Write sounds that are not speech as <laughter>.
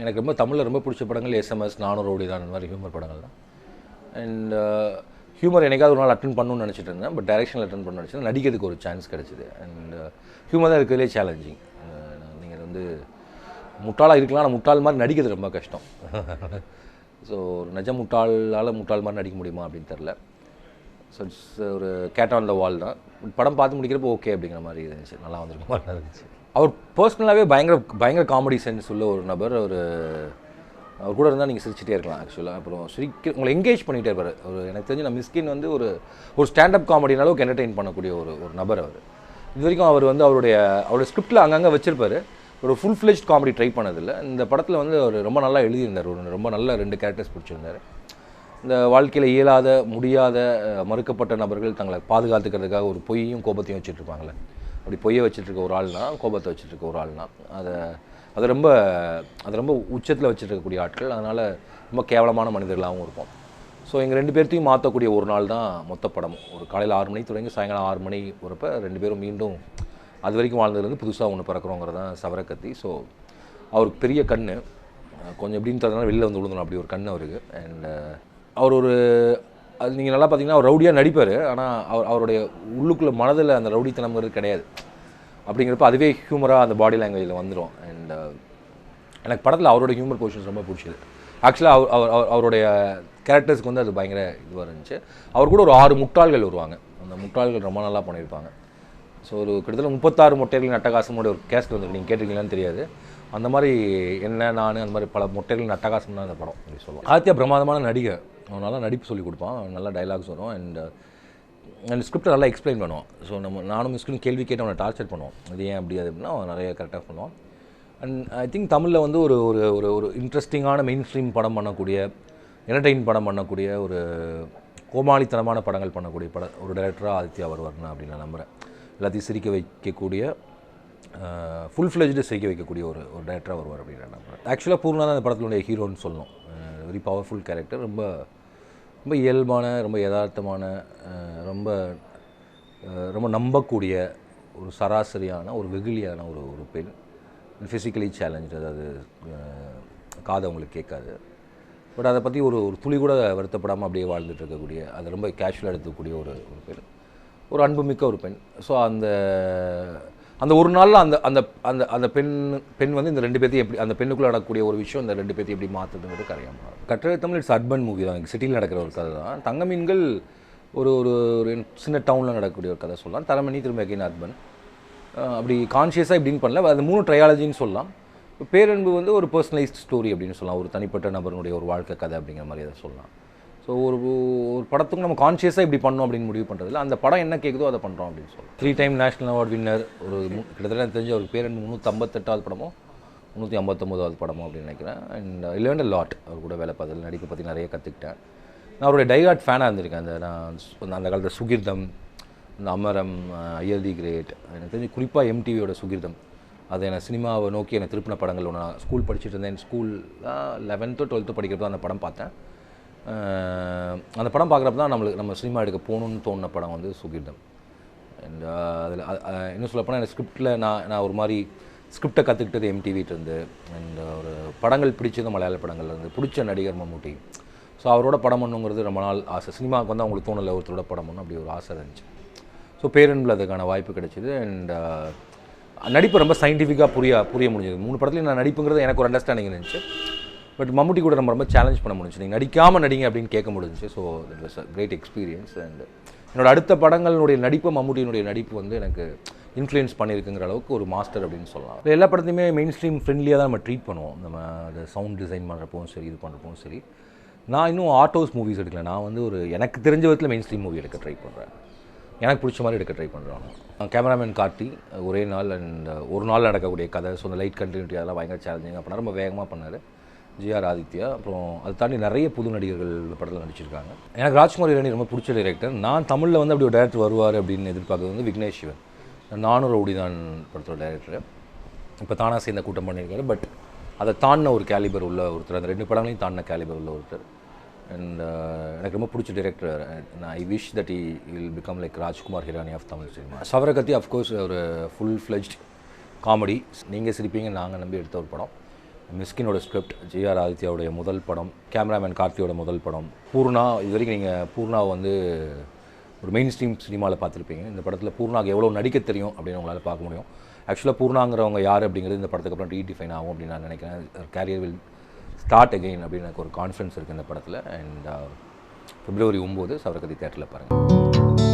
எனக்கு ரொம்ப தமிழில் ரொம்ப பிடிச்ச படங்கள் எஸ்எம்எஸ் நானூறு ஓடி தான். அந்த மாதிரி ஹியூமர் படங்கள் தான் அண்ட் ஹியூமர் uh, என்னைக்காவது ஒரு நாள் அட்டன் பண்ணணும்னு நினச்சிட்டு இருந்தேன் பட் டைரக்ஷனில் அட்டன் பண்ண நினச்சேன் நடிக்கிறதுக்கு ஒரு சான்ஸ் கிடச்சிது. அண்ட் ஹியூமர் தான் இருக்கிறதுலே சேலஞ்சிங் uh, நீங்கள் வந்து முட்டாளாக இருக்கலாம் ஆனால் முட்டாள் மாதிரி நடிக்கிறது ரொம்ப கஷ்டம். <laughs> ஸோ ஒரு நிஜ முட்டாளால் முட்டாள் மாதிரி நடிக்க முடியுமா அப்படின்னு தெரில ஸோ இட்ஸ் ஒரு கேட் ஆன் த வால் தான். படம் பார்த்து முடிக்கிறப்போ ஓகே அப்படிங்கிற மாதிரி இருந்துச்சு. நல்லா வந்திருக்க மாதிரி இருந்துச்சு. அவர் பர்சனலாகவே பயங்கர பயங்கர காமெடி சென்ஸ் உள்ள ஒரு நபர். ஒரு அவர் கூட இருந்தால் நீங்கள் சிரிச்சிட்டே இருக்கலாம் ஆக்சுவலாக அப்புறம் சிரிக்க உங்களை எங்கேஜ் பண்ணிகிட்டே இருப்பார். ஒரு எனக்கு தெரிஞ்சு நான் மிஸ்கின் வந்து ஒரு ஒரு ஸ்டாண்டப் காமெடினால அளவுக்கு என்டர்டெயின் பண்ணக்கூடிய ஒரு ஒரு நபர் அவர். இது வரைக்கும் அவர் வந்து அவருடைய அவருடைய ஸ்கிரிப்டில் அங்கங்கே வச்சுருப்பார். ஒரு ஃபுல் ஃப்ளெஜ் காமெடி ட்ரை பண்ணதில்லை. இந்த படத்தில் வந்து அவர் ரொம்ப நல்லா எழுதியிருந்தார். ஒரு ரொம்ப நல்ல ரெண்டு கேரக்டர்ஸ் பிடிச்சிருந்தார். இந்த வாழ்க்கையில் இயலாத முடியாத மறுக்கப்பட்ட நபர்கள் தங்களை பாதுகாத்துக்கிறதுக்காக ஒரு பொய்யும் கோபத்தையும் வச்சுட்டு இருப்பாங்களே அப்படி பொய்யை வச்சுட்டு இருக்க ஒரு ஆள்னா கோபத்தை வச்சுட்டு இருக்க ஒரு ஆள்னா. அதை அது ரொம்ப அது ரொம்ப உச்சத்தில் வச்சுருக்கக்கூடிய ஆட்கள். அதனால் ரொம்ப கேவலமான மனிதர்களாகவும் இருப்போம். ஸோ எங்கள் ரெண்டு பேர்த்தையும் மாற்றக்கூடிய ஒரு நாள் தான் மொத்த படம். ஒரு காலையில் ஆறு மணிக்கு தொடங்கி சாயங்காலம் ஆறு மணி வரப்போ ரெண்டு பேரும் மீண்டும் அது வரைக்கும் வாழ்ந்ததுலேருந்து புதுசாக ஒன்று பிறக்கிறோங்கிறது தான் சவரக்கத்தி ஸோ அவருக்கு பெரிய கண் கொஞ்சம் எப்படின்னு தரதுனால வெளியில் வந்து விழுந்தணும் அப்படி ஒரு கண் அவருக்கு. அண்ட் அவர் ஒரு அது நீங்கள் நல்லா பார்த்தீங்கன்னா அவர் ரவுடியாக நடிப்பார். ஆனால் அவர் அவருடைய உள்ளுக்குள்ள மனதில் அந்த ரவுடித்தனம்ங்கிறது கிடையாது. அப்படிங்கிறப்ப அதுவே ஹியூமராக அந்த பாடி லாங்குவேஜில் வந்துடும் அண்ட் எனக்கு படத்தில் அவரோட ஹியூமர் போர்ஷன்ஸ் ரொம்ப பிடிச்சது. ஆக்சுவலாக அவர் அவர் அவர்- அவருடைய கேரக்டர்ஸ்க்கு வந்து அது பயங்கர இதுவாக இருந்துச்சு. அவர் கூட ஒரு ஆறு முட்டாள்கள் வருவாங்க. அந்த முட்டாள்கள் ரொம்ப நல்லா பண்ணியிருப்பாங்க. ஸோ ஒரு கிட்டத்தட்ட முப்பத்தாறு மொட்டைகளின் அட்டகாசமோட ஒரு கேஸ்ட் வந்து நீங்கள் கேட்டிருக்கீங்களான்னு தெரியாது. அந்த மாதிரி என்ன நான் அந்த மாதிரி பல மொட்டைகளின் அட்டகாசம் தான் அந்த படம். அப்படி சொல்லலாம். ஆத்தியா பிரமாதமான நடிகை. அவன் நல்லா நடிப்பு சொல்லி கொடுப்பான். அவன் நல்லா டைலாக்ஸ் வரும். அண்ட் அந்த ஸ்கிரிப்டை நல்லா எக்ஸ்பிளைன் பண்ணுவான். ஸோ நம்ம நானும் மிஸ்கிலும் கேள்வி கேட்டு அவனை டார்ச்சர் பண்ணுவோம். அது ஏன் அப்படி அது அப்படின்னா அவன் நிறைய கரெக்டாக பண்ணுவான் அண்ட் ஐ திங்க் தமிழில் வந்து ஒரு ஒரு ஒரு ஒரு இன்ட்ரெஸ்டிங்கான மெயின் ஸ்ட்ரீம் படம் பண்ணக்கூடிய என்டர்டெயின் படம் பண்ணக்கூடிய ஒரு கோமாளித்தனமான படங்கள் பண்ணக்கூடிய பட ஒரு டைரக்டராக ஆதித்யா வருவார்னா அப்படின்னு நான் நம்புகிறேன் எல்லாத்தையும் சிரிக்க வைக்கக்கூடிய ஃபுல் ஃப்ளெஜ்டு சிரிக்க வைக்கக்கூடிய ஒரு ஒரு டைரக்டராக வருவார் அப்படின்னு நான் நம்புகிறேன் ஆக்சுவலாக பூர்ணா தான் அந்த படத்தினுடைய ஹீரோன்னு சொல்லணும். வெரி பவர்ஃபுல் கேரக்டர் ரொம்ப ரொம்ப இயல்பான ரொம்ப யதார்த்தமான ரொம்ப ரொம்ப நம்பக்கூடிய ஒரு சராசரியான ஒரு வெகுளியான ஒரு ஒரு பெண். ஃபிசிக்கலி சேலஞ்ச் அதாவது காது அவங்களுக்கு கேட்காது. பட் அதை பற்றி ஒரு ஒரு துளி கூட வருத்தப்படாமல் அப்படியே வாழ்ந்துட்டு இருக்கக்கூடிய அதை ரொம்ப கேஷுவலாக எடுத்துக்கூடிய ஒரு ஒரு பெண். ஒரு அன்புமிக்க ஒரு பெண். ஸோ அந்த அந்த ஒரு நாளில் அந்த அந்த அந்த அந்த பெண் பெண் வந்து இந்த ரெண்டு பேர்த்தையும் எப்படி அந்த பெண்ணுக்குள்ளே நடக்கக்கூடிய ஒரு விஷயம் இந்த ரெண்டு பேர்த்தையும் எப்படி மாற்றுதுங்கிறது கரையாமல் கட்டுரை தமிழ் இட்ஸ் அர்பன் மூவி தான். சிட்டியில் நடக்கிற ஒரு கதை தான். தங்க மீன்கள் ஒரு ஒரு ஒரு சின்ன டவுனில் நடக்கக்கூடிய ஒரு கதை சொல்லலாம். தலைமணி திரும்ப அகைன் அர்பன் அப்படி கான்ஷியஸாக இப்படின்னு பண்ணல. அது மூணு ட்ரையாலஜின்னு சொல்லலாம். பேரன்பு வந்து ஒரு பர்சனலைஸ்ட் ஸ்டோரி அப்படின்னு சொல்லலாம். ஒரு தனிப்பட்ட நபருடைய ஒரு வாழ்க்கை கதை அப்படிங்கிற மாதிரி அதை சொல்லலாம். ஸோ ஒரு ஒரு படத்துக்கு நம்ம கான்ஷியஸாக இப்படி பண்ணோம் அப்படின்னு முடிவு பண்ணுறதுல அந்த படம் என்ன கேட்குதோ அதை பண்ணுறோம் அப்படின்னு சொல்லலாம் three time national award winner ஒரு கிட்டத்தட்ட எனக்கு தெரிஞ்ச ஒரு பேர் முந்நூற்றம்பத்தெட்டாவது படமோ முந்நூற்றி ஐம்பத்தொம்போதாவது படமோ அப்படின்னு நினைக்கிறேன். அண்ட் இலவன் லாட் அவர் கூட வேலை பார்த்ததில் நடிக்க பற்றி நிறைய கற்றுக்கிட்டேன் நான் அவருடைய டைகாட் ஃபேனாக இருந்திருக்கேன். அந்த நான் அந்த காலத்தில் சுகிர்தம் இந்த அமரம் ஐயர் தி கிரேட் எனக்கு தெரிஞ்சு குறிப்பாக எம்டிவியோட சுகிர்தம். அது எனக்கு சினிமாவை நோக்கி எனக்கு திருப்பின படங்கள் ஒன்று நான் ஸ்கூல் படிச்சுட்டு இருந்தேன். ஸ்கூல் லெவன்த்தோ டுவெல்த்தோ படிக்கிறப்ப அந்த படம் பார்த்தேன். அந்த படம் பார்க்குறப்ப தான் நம்மளுக்கு நம்ம சினிமா எடுக்க போகணுன்னு தோணுன படம் வந்து சுகிர்தம். அண்ட் அதில் இன்னும் சொல்லப்போனால் எனக்கு ஸ்கிரிப்டில் நான் நான் ஒரு மாதிரி ஸ்கிரிப்டை கற்றுக்கிட்டது எம்டிவிட்டிருந்து அண்ட் ஒரு படங்கள் பிடிச்சது மலையாள படங்கள்லேருந்து பிடிச்ச நடிகர் மம்முட்டி. ஸோ அவரோட படம் பண்ணுங்கிறது ரொம்ப நாள் ஆசை. சினிமாவுக்கு வந்து அவங்களுக்கு தோணலை ஒருத்தரோட படம் பண்ணணும் அப்படி ஒரு ஆசை இருந்துச்சு. ஸோ பேரன்பில் அதுக்கான வாய்ப்பு கிடைச்சிது அண்ட் நடிப்பு ரொம்ப சயின்டிஃபிக்காக புரிய புரிய முடிஞ்சது. மூணு படத்துலையும் நான் நடிப்புங்கிறது எனக்கு ஒரு அண்டர்ஸ்டாண்டிங் இருந்துச்சு. பட் மம்முட்டி கூட நம்ம ரொம்ப சேலஞ்ச் பண்ண முடிஞ்சு நீங்கள் நடிக்காமல் நடிங்க அப்படின்னு கேட்க முடிஞ்சு so it was a great experience and என்னோட அடுத்த படங்களுடைய நடிப்பு மம்முட்டியினுடைய நடிப்பு வந்து எனக்கு இன்ஃப்ளூயன்ஸ் பண்ணியிருக்குங்கிற அளவுக்கு ஒரு மாஸ்டர் அப்படின்னு சொல்லலாம். இல்லை எல்லா படத்தையுமே மெயின் ஸ்ட்ரீம் ஃப்ரெண்ட்லியாக தான் நம்ம ட்ரீட் பண்ணுவோம். நம்ம அதை சவுண்ட் டிசைன் பண்ணுறப்பவும் சரி இது பண்ணுறப்பவும் சரி. நான் இன்னும் ஆர்டோஸ் மூவிஸ் எடுக்கல. நான் வந்து ஒரு எனக்கு தெரிஞ்ச விதத்தில் மெயின் ஸ்ட்ரீம் மூவி எடுக்க ட்ரை பண்ணுறேன் எனக்கு பிடிச்ச மாதிரி எடுக்க ட்ரை பண்ணுறோம் கேமராமேன் கார்த்தி ஒரே நாள் அண்ட் ஒரு நாள் நடக்கக்கூடிய கதை ஸோ அந்த லைட் கண்டினியூட்டி அதெல்லாம் பயங்கர சேலஞ்சிங் அப்படின்னா ரொம்ப வேகமாக பண்ணார். G R Adithya. அப்புறம் அதை தாண்டி நிறைய புது நடிகர்கள் படத்தில் நடிச்சிருக்காங்க. எனக்கு ராஜ்குமார் இரணி ரொம்ப பிடிச்ச டைரக்டர் நான் தமிழில் வந்து அப்படி ஒரு டேரக்டர் வருவார் அப்படின்னு எதிர்பார்க்கறது வந்து விக்னேஷ் சிவன். நானூறு ரவுடிதான் படத்தோட டேரக்டர் இப்போ தானாக சேர்ந்த கூட்டம் பண்ணியிருக்காரு. பட் அதை தாண்டின ஒரு கேலிபர் உள்ள ஒருத்தர். அந்த ரெண்டு படங்களையும் தாண்டின கேலிபர் உள்ள ஒருத்தர். அண்ட் uh, எனக்கு ரொம்ப பிடிச்ச டிரெக்டர் நான் I wish that he will become like Rajkumar Hirani of Tamil cinema Savarakathi of course ஒரு ஃபுல் ஃப்ளெஜ்ட் காமெடி நீங்கள் சிரிப்பீங்க நாங்கள் நம்பி எடுத்த ஒரு படம். மிஸ்கினோட ஸ்கிரிப்ட் ஜிஆர் ஆதித்யாவுடைய முதல் படம் கேமராமேன் கார்த்தியோட முதல் படம். பூர்ணா இது வரைக்கும் நீங்கள் பூர்ணாவை வந்து ஒரு மெயின் ஸ்ட்ரீம் சினிமாவில் பார்த்துருப்பீங்க. இந்த படத்தில் பூர்ணாக்கு எவ்வளோ நடிக்க தெரியும் அப்படின்னு உங்களால் பார்க்க முடியும். ஆக்சுவலாக பூர்ணாங்கிறவங்க யார் அப்படிங்கிறது இந்த படத்துக்கு அப்புறம் ரீடிஃபைன் ஆகும் அப்படின்னு நான் நினைக்கிறேன். கேரியர் வில் ஸ்டார்ட் அகெயின் அப்படின்னு எனக்கு ஒரு கான்ஃபிடன்ஸ் இருக்குது இந்த படத்தில். அண்ட் பிப்ரவரி uh, ஒம்பது சவரகதி தேட்டரில் பாருங்கள்